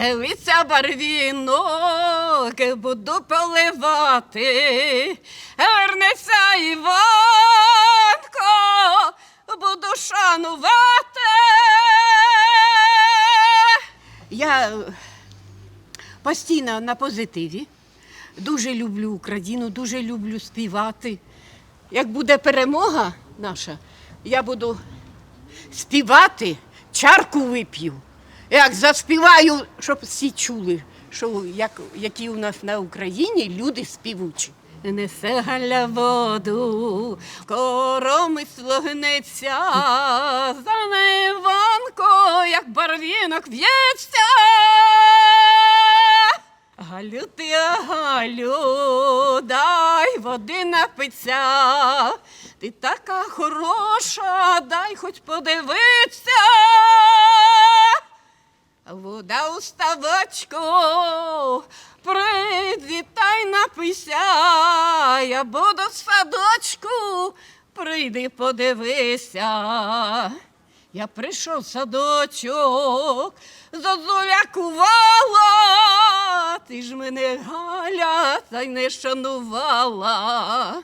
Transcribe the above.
Стелиться барвінок, буду поливати. Вернеться Іванко, буду шанувати. Я постійно на позитиві. Дуже люблю Україну, дуже люблю співати. Як буде перемога наша, я буду співати, чарку вип'ю. Як заспіваю, щоб всі чули, що як, які у нас на Україні люди співучі. Несе галя воду, коромисло гнеться, за Іванко, як барвінок в'ється. Галю ти, Галю, дай води напиться. Ти така хороша, дай хоч подивитися. Вода у ставочку, привітай напися, я буду в садочку, прийди подивися. Я прийшов в садочок, зозуля кувала, ти ж мене Галя, та й не шанувала.